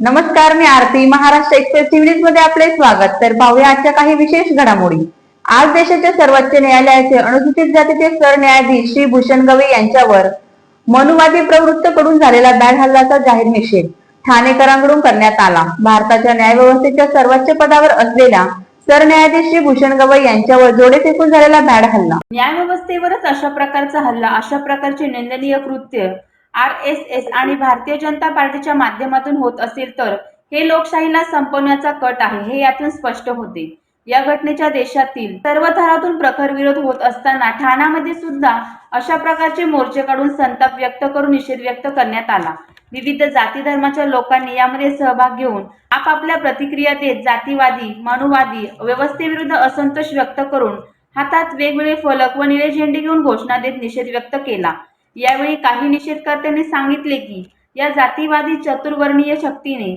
नमस्कार मी Aarti. Maharashtra Express TV मध्ये आपले स्वागत. तर पाहूया आजच्या काही विशेष घडामोडी. आज देशाच्या सर्वोच्च न्यायालयाचे अनुसूचित जातीचे सरन्यायाधीश श्री भूषण गवई यांच्यावर मनुवादी प्रवृत्त कडून झालेला बॅड हल्ल्याचा जाहीर निषेध ठाणेकरांकडून करण्यात आला. भारताच्या न्यायव्यवस्थेच्या सर्वोच्च पदावर असलेल्या सरन्यायाधीश श्री भूषण गवई यांच्यावर जोडे फेकून झालेला बॅड हल्ला. न्यायव्यवस्थेवरच अशा प्रकारचा हल्ला अशा प्रकारचे निंदनीय कृत्य आर एस एस आणि भारतीय जनता पार्टीच्या माध्यमातून होत असेल तर हे लोकशाहीला संपवण्याचा कट आहे हे यातून स्पष्ट होते. या घटनेच्या देशातील सर्व थरातून प्रखर विरोध होत असताना ठाण्यामध्ये सुद्धा अशा प्रकारचे मोर्चे काढून संताप व्यक्त करून निषेध व्यक्त करण्यात आला. विविध जाती धर्माच्या लोकांनी यामध्ये सहभाग घेऊन आपापल्या प्रतिक्रिया देत जातीवादी मनुवादी व्यवस्थेविरुद्ध असंतोष व्यक्त करून हातात वेगवेगळे फलक व निळे झेंडे घेऊन घोषणा देत निषेध व्यक्त केला. यावेळी काही निषेधकर्त्यांनी सांगितले की या जातीवादी चतुर्वर्णीय शक्तीने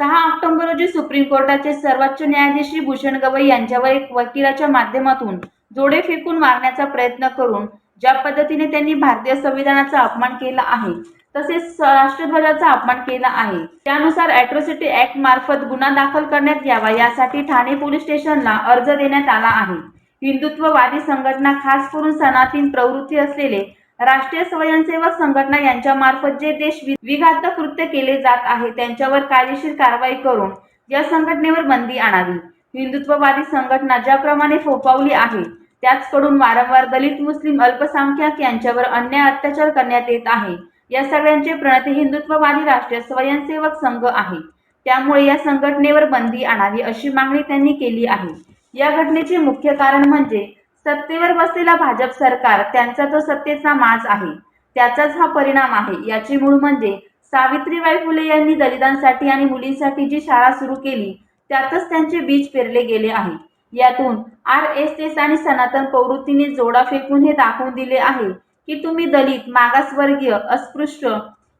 सहा ऑक्टोबर रोजी सुप्रीम कोर्टाचे सर्वोच्च न्यायाधीश श्री भूषण गवई यांच्यावर एक वकिलाच्या माध्यमातून जोडे फेकून मारण्याचा प्रयत्न करून ज्या पद्धतीने त्यांनी भारतीय संविधानाचा अपमान केला आहे तसेच राष्ट्रध्वजाचा अपमान केला आहे. त्यानुसार अॅट्रॉसिटी ऍक्ट मार्फत गुन्हा दाखल करण्यात यावा यासाठी ठाणे पोलीस स्टेशनला अर्ज देण्यात आला आहे. हिंदुत्ववादी संघटना खास करून सनातीन प्रवृत्ती असलेले राष्ट्रीय स्वयंसेवक संघटना यांच्या मार्फत जे देश वि- विघातक कृत्य केले जात आहे त्यांच्यावर कायदेशीर कारवाई करून या संघटनेवर बंदी आणावी. हिंदुत्ववादी संघटना ज्याप्रमाणे फोफावली आहे त्याचकडून वारंवार दलित मुस्लिम अल्पसंख्याक यांच्यावर अन्याय अत्याचार करण्यात येत आहे. या सगळ्यांचे प्रणती हिंदुत्ववादी राष्ट्रीय स्वयंसेवक संघ आहे. त्यामुळे या संघटनेवर बंदी आणावी अशी मागणी त्यांनी केली आहे. या घटनेचे मुख्य कारण म्हणजे सत्तेवर बसलेला भाजप सरकार त्यांचा तो सत्तेचा माज आहे. त्याचाच हा परिणाम आहे. याची मूळ म्हणजे सावित्रीबाई फुले यांनी दलितांसाठी आणि मुलींसाठी जी शाळा सुरू केली त्यातच त्यांचे बीज पेरले गेले आहे. यातून आर एस एस आणि सनातन प्रवृत्तीने जोडा फेकून हे दाखवून दिले आहे की तुम्ही दलित मागासवर्गीय अस्पृश्य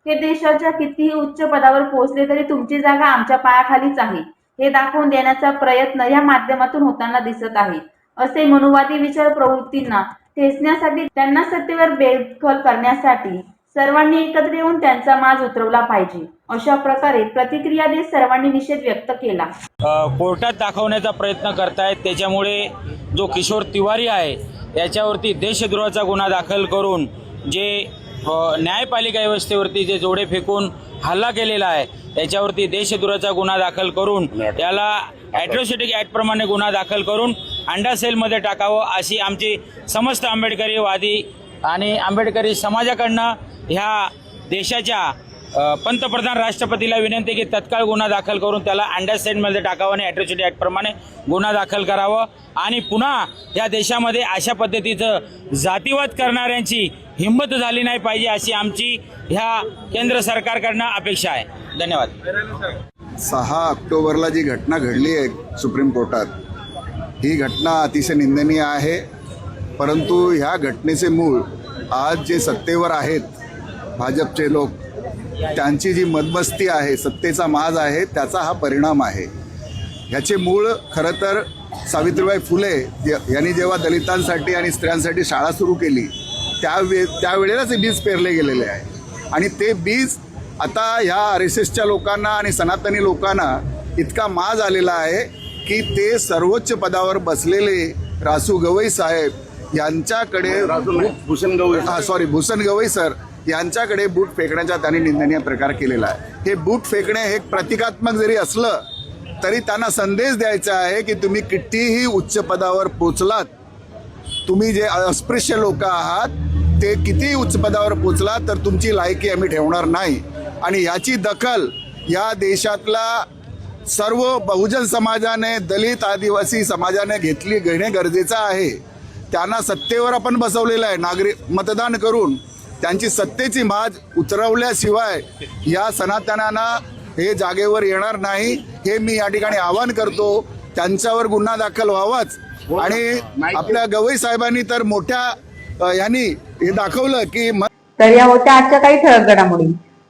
हे देशाच्या कितीही उच्च पदावर पोहोचले तरी तुमची जागा आमच्या पायाखालीच आहे. हे दाखवून देण्याचा प्रयत्न या माध्यमातून होताना दिसत आहे असे मनुवादी विचार प्रवृत्तींना ठेचण्यासाठी त्यांना सत्तेवर बेदखल करण्यासाठी सर्वांनी एकत्र येऊन त्यांचा माज उतरवला पाहिजे. अशा प्रकारे प्रतिक्रिया देत सर्वांनी निषेध व्यक्त केला. कोर्टात दाखवण्याचा प्रयत्न करतायत. त्याच्यामुळे जो किशोर तिवारी आहे याच्यावरती देशद्रोहाचा गुन्हा दाखल करून जे न्यायपालिका व्यवस्थेवरती जे जोडे फेकून हल्ला केलेला आहे याच्यावरती देशद्रोहाचा गुन्हा दाखल करून याला ॲट्रॉसिटी ॲक्टप्रमाणे गुन्हा दाखल करून अंडा सेलमध्ये टाकावं अशी आमची समस्त आंबेडकरीवादी आणि आंबेडकरी समाजाकडनं ह्या देशाच्या पंतप्रधान राष्ट्रपतीला विनंती की तत्काळ गुन्हा दाखल करून त्याला अंडरस्टँडमध्ये टाकावं आणि ॲट्रॉसिटी ॲक्टप्रमाणे गुन्हा दाखल करावं. आणि पुन्हा या देशामध्ये अशा पद्धतीचं जातीवाद करणाऱ्यांची हिंमत झाली नाही पाहिजे अशी आमची ह्या केंद्र सरकारकडनं अपेक्षा आहे. धन्यवाद. सहा ऑक्टोबरला जी घटना घडली आहे सुप्रीम कोर्टात ही घटना अतिशय निंदनीय आहे. परंतु ह्या घटनेचे मूळ आज जे सत्तेवर आहेत भाजपचे लोक त्यांची जी मदमस्ती आहे सत्तेचा माज आहे त्याचा हा परिणाम आहे. ह्याचे मूळ खरं तर सावित्रीबाई फुले यांनी जेव्हा दलितांसाठी आणि स्त्रियांसाठी शाळा सुरू केली त्यावे त्यावेळेलाच हे बीज पेरले गेलेले आहे. आणि ते बीज आता ह्या आर एस एसच्या लोकांना आणि सनातनी लोकांना इतका माज आलेला आहे की ते सर्वोच्च पदावर बसलेले रासू गवई साहेब यांच्याकडे भूषण गवळी हा सॉरी भूषण गवई सर यांच्याकडे बूट फेकण्याचा त्यांनी निंदनीय प्रकार केलेला आहे. हे बूट फेकणे हे एक प्रतिकात्मक जरी असलं तरी त्यांना संदेश द्यायचा आहे की तुम्ही कितीही उच्च पदावर पोचलात तुम्ही जे अस्पृश्य लोक आहात ते कितीही उच्च पदावर पोचला तर तुमची लायकी आम्ही ठेवणार नाही. आणि याची दखल या देशातला सर्व बहुजन समाजाने दलित आदिवासी समाजाने घेतली घेणे गरजेचं आहे. त्यांना सत्तेवर आपण बसवलेलं आहे. नागरिक मतदान करून त्यांची सत्तेची माज उतरवल्याशिवाय या सनातनांना हे जागेवर येणार नाही. हे मी या ठिकाणी आवाहन करतो. त्यांच्यावर गुन्हा दाखल व्हावाच. आणि आपल्या गवई साहेबांनी तर मोठ्या यांनी हे दाखवलं की तर या होत्या आजच्या काही ठळक घडामोडी.